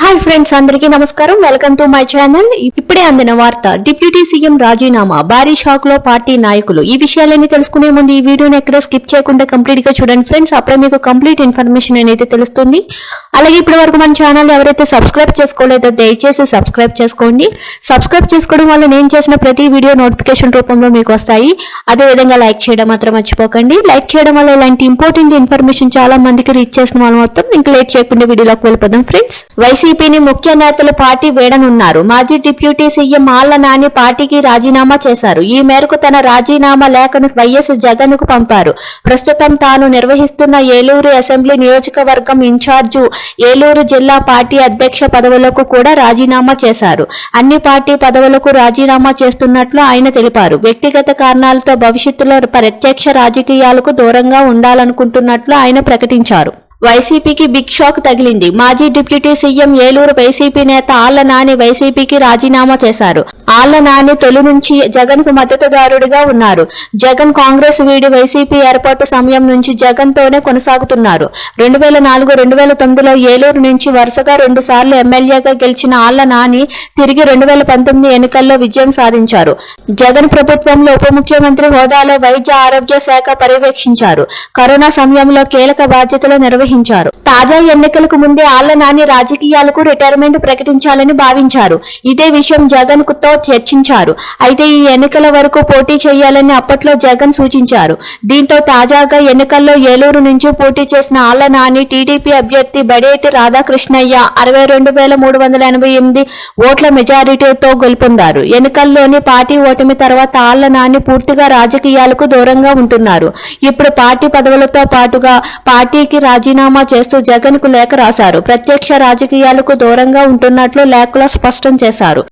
Hi friends అందరికీ నమస్కారం. Welcome to my channel. ఇప్పుడే అందిన వార్త డిప్యూటీ సీఎం రాజీనామా భారీ షాక్లో పార్టీ నాయకులు. ఈ విషయాలన్నీ తెలుసుకునే ముందు ఈ వీడియోని ఎక్కడ స్కిప్ చేయకుండా కంప్లీట్గా చూడండి ఫ్రెండ్స్. అప్పుడే మీకు కంప్లీట్ ఇన్ఫర్మేషన్ అనేది తెలుస్తుంది. అలాగే ఇప్పటి వరకు మన ఛానల్ ఎవరైతే సబ్స్క్రైబ్ చేసుకోలేదో దయచేసి సబ్స్క్రైబ్ చేసుకోండి. సబ్స్క్రైబ్ చేసుకోవడం వల్ల నేను చేసిన ప్రతి వీడియో నోటిఫికేషన్ రూపంలో మీకు వస్తాయి. అదే విధంగా లైక్ చేయడం మాత్రం మర్చిపోకండి. లైక్ చేయడం వల్ల ఇలాంటి ఇంపార్టెంట్ ఇన్ఫర్మేషన్ చాలా మందికి రీచ్ చేసిన వాళ్ళు మొత్తం ఇంకా లేట్ చేయకుండా వీడియోలోకి వెళ్ళిపోదాం ఫ్రెండ్స్. వైస్ వైసీపీని ముఖ్య నేతలు పార్టీ వేడనున్నారు. మాజీ డిప్యూటీ సీఎం ఆళ్ళ నాని పార్టీకి రాజీనామా చేశారు. ఈ మేరకు తన రాజీనామా లేఖను వైఎస్ జగన్కు పంపారు. ప్రస్తుతం తాను నిర్వహిస్తున్న ఏలూరు అసెంబ్లీ నియోజకవర్గం ఇన్ఛార్జు ఏలూరు జిల్లా పార్టీ అధ్యక్ష పదవులకు కూడా రాజీనామా చేశారు. అన్ని పార్టీ పదవులకు రాజీనామా చేస్తున్నట్లు ఆయన తెలిపారు. వ్యక్తిగత కారణాలతో భవిష్యత్తులో ప్రత్యక్ష రాజకీయాలకు దూరంగా ఉండాలనుకుంటున్నట్లు ఆయన ప్రకటించారు. వైసీపీకి బిగ్ షాక్ తగిలింది. మాజీ డిప్యూటీ సీఎం ఏలూరు వైసీపీ నేత ఆళ్ళ నాని వైసీపీకి రాజీనామా చేశారు. ఆళ్ళ నాని తొలి నుంచి జగన్కు మద్దతుదారుడిగా ఉన్నారు. జగన్ కాంగ్రెస్ వీడి వైసీపీ ఏర్పాటు సమయం నుంచి జగన్ తోనే కొనసాగుతున్నారు. రెండు వేల నాలుగు రెండు వేల తొమ్మిదిలో ఏలూరు నుంచి వరుసగా రెండు సార్లు ఎమ్మెల్యేగా గెలిచిన ఆళ్ళ నాని తిరిగి రెండు వేల పంతొమ్మిది ఎన్నికల్లో విజయం సాధించారు. జగన్ ప్రభుత్వంలో ఉప ముఖ్యమంత్రి హోదాలో వైద్య ఆరోగ్య శాఖ పర్యవేక్షించారు. కరోనా సమయంలో కీలక బాధ్యతలు నిర్వహించారు. తాజా ఎన్నికలకు ముందే ఆళ్ళ నాని రాజకీయాలకు రిటైర్మెంట్ ప్రకటించాలని భావించారు. ఇదే విషయం జగన్తో చర్చించారు. అయితే ఈ ఎన్నికల వరకు పోటీ చేయాలని అప్పట్లో జగన్ సూచించారు. దీంతో తాజాగా ఎన్నికల్లో ఏలూరు నుంచి పోటీ చేసిన ఆళ్ళ నాని టీడీపీ అభ్యర్థి బడేటి రాధాకృష్ణయ్య అరవై రెండు వేల మూడు వందల ఎనభై ఎనిమిది ఓట్ల మెజారిటీతో గెలుపొందారు. ఎన్నికల్లోని పార్టీ ఓటమి తర్వాత ఆళ్ళ నాని పూర్తిగా రాజకీయాలకు దూరంగా ఉంటున్నారు. ఇప్పుడు పార్టీ పదవులతో పాటుగా పార్టీకి రాజీనామా చేస్తూ జగన్కు లేఖ రాశారు. ప్రత్యక్ష రాజకీయాలకు దూరంగా ఉంటున్నట్లు లేఖలో స్పష్టం చేశారు.